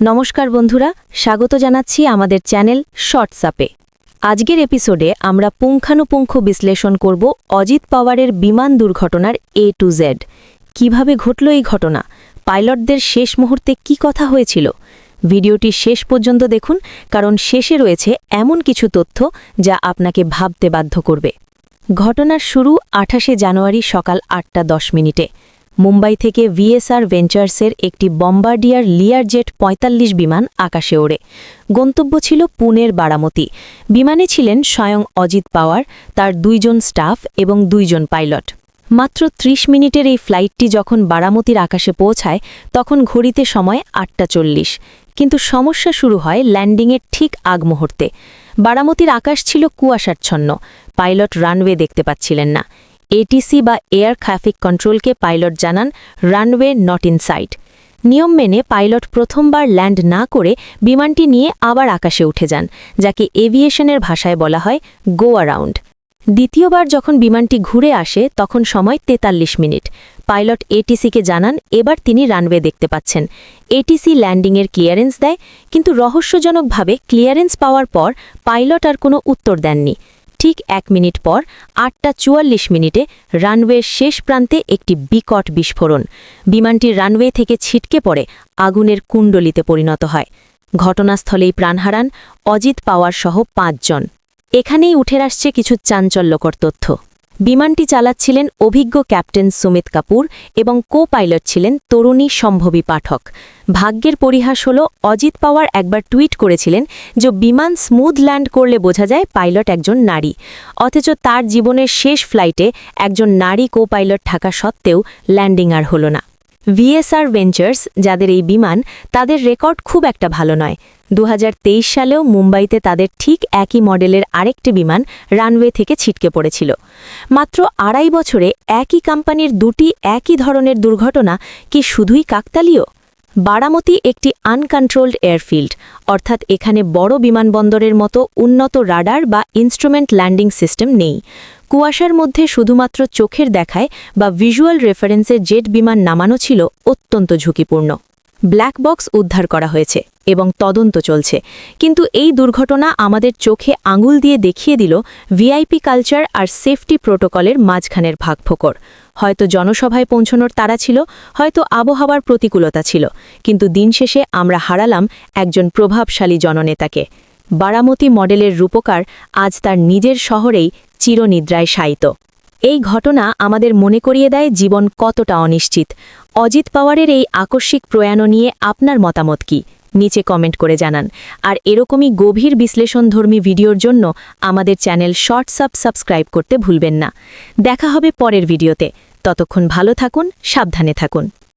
নমস্কার বন্ধুরা, স্বাগত জানাচ্ছি আমাদের চ্যানেল শর্টসাপে। আজকের এপিসোডে আমরা পুঙ্খানুপুঙ্খ বিশ্লেষণ করব অজিত পাওয়ারের বিমান দুর্ঘটনার এ টু জেড কীভাবে ঘটল এই ঘটনা? পাইলটদের শেষ মুহূর্তে কি কথা হয়েছিল? ভিডিওটি শেষ পর্যন্ত দেখুন, কারণ শেষে রয়েছে এমন কিছু তথ্য যা আপনাকে ভাবতে বাধ্য করবে। ঘটনার শুরু আঠাশে জানুয়ারি সকাল আটটা দশ মিনিটে। মুম্বাই থেকে ভিএসআর ভেঞ্চার্সের একটি বম্বার্ডিয়ার লিয়ার জেট পঁয়তাল্লিশ বিমান আকাশে ওড়ে। গন্তব্য ছিল পুনের বারামতি। বিমানে ছিলেন স্বয়ং অজিত পাওয়ার, তার দুইজন স্টাফ এবং দুইজন পাইলট। মাত্র ৩০ মিনিটের এই ফ্লাইটটি যখন বারামতির আকাশে পৌঁছায়, তখন ঘড়িতে সময় আটটা চল্লিশ। কিন্তু সমস্যা শুরু হয় ল্যান্ডিংয়ের ঠিক আগ মুহূর্তে। বারামতির আকাশ ছিল কুয়াশাচ্ছন্ন। পাইলট রানওয়ে দেখতে পাচ্ছিলেন না। এটিসি বা এয়ার ট্রাফিক কন্ট্রোলকে পাইলট জানান রানওয়ে নট ইন সাইট। নিয়ম মেনে পাইলট প্রথমবার ল্যান্ড না করে বিমানটি নিয়ে আবার আকাশে উঠে যান, যাকে এভিয়েশনের ভাষায় বলা হয় গো অ্যারাউন্ড। দ্বিতীয়বার যখন বিমানটি ঘুরে আসে, তখন সময় ৪৩ মিনিট। পাইলট এটিসিকে জানান, এবার তিনি রানওয়ে দেখতে পাচ্ছেন। এটিসি ল্যান্ডিংয়ের ক্লিয়ারেন্স দেয়, কিন্তু রহস্যজনকভাবে ক্লিয়ারেন্স পাওয়ার পর পাইলট আর কোনো উত্তর দেননি। ঠিক এক মিনিট পর আটটা চুয়াল্লিশ মিনিটে রানওয়ের শেষ প্রান্তে একটি বিকট বিস্ফোরণ। বিমানটি রানওয়ে থেকে ছিটকে পড়ে, আগুনের কুণ্ডলিতে পরিণত হয়। ঘটনাস্থলেই প্রাণ হারান অজিত পাওয়ার সহ পাঁচজন। এখানেই উঠে আসছে কিছু চাঞ্চল্যকর তথ্য। বিমানটি চালাচ্ছিলেন অভিজ্ঞ ক্যাপ্টেন সুমিত কাপুর এবং কো পাইলট ছিলেন তরুণী সম্ভবী পাঠক। ভাগ্যের পরিহাস হল, অজিত পাওয়ার একবার টুইট করেছিলেন যে বিমান স্মুথ ল্যান্ড করলে বোঝা যায় পাইলট একজন নারী। অথচ তার জীবনের শেষ ফ্লাইটে একজন নারী কো পাইলট থাকা সত্ত্বেও ল্যান্ডিং আর হল না। ভিএসআর ভেঞ্চার্স যাদের এই বিমান, তাদের রেকর্ড খুব একটা ভালো নয়। দু হাজার তেইশ সালেও মুম্বাইতে তাদের ঠিক একই মডেলের আরেকটি বিমান রানওয়ে থেকে ছিটকে পড়েছিল। মাত্র আড়াই বছরে একই কোম্পানির দুটি একই ধরনের দুর্ঘটনা কি শুধুই কাকতালীয়? বারামতি একটি আনকন্ট্রোলড এয়ারফিল্ড, অর্থাৎ এখানে বড় বিমানবন্দরের মতো উন্নত রাডার বা ইনস্ট্রুমেন্ট ল্যান্ডিং সিস্টেম নেই। কুয়াশার মধ্যে শুধুমাত্র চোখের দেখায় বা ভিজুয়াল রেফারেন্সে জেট বিমান নামানো ছিল অত্যন্ত ঝুঁকিপূর্ণ। ব্ল্যাক বক্স উদ্ধার করা হয়েছে এবং তদন্ত চলছে। কিন্তু এই দুর্ঘটনা আমাদের চোখে আঙুল দিয়ে দেখিয়ে দিল ভিআইপি কালচার আর সেফটি প্রোটোকলের মাঝখানের ভাগফোকর। হয়তো জনসভায় পৌঁছনোর তারা ছিল, হয়তো আবহাওয়ার প্রতিকূলতা ছিল, কিন্তু দিন শেষে আমরা হারালাম একজন প্রভাবশালী জননেতাকে। বারামতি মডেলের রূপকার আজ তার নিজের শহরেই চিরনিদ্রায় শায়িত। এই ঘটনা আমাদের মনে করিয়ে দেয় জীবন কতটা অনিশ্চিত। অজিত পাওয়ারের এই আকস্মিক প্রয়াণ নিয়ে আপনার মতামত কি? নিচে কমেন্ট করে জানান। আর এরকমই গভীর বিশ্লেষণধর্মী ভিডিওর জন্য আমাদের চ্যানেল শর্ট সাব সাবস্ক্রাইব করতে ভুলবেন না। দেখা হবে পরের ভিডিওতে। ততক্ষণ ভালো থাকুন, সাবধানে থাকুন।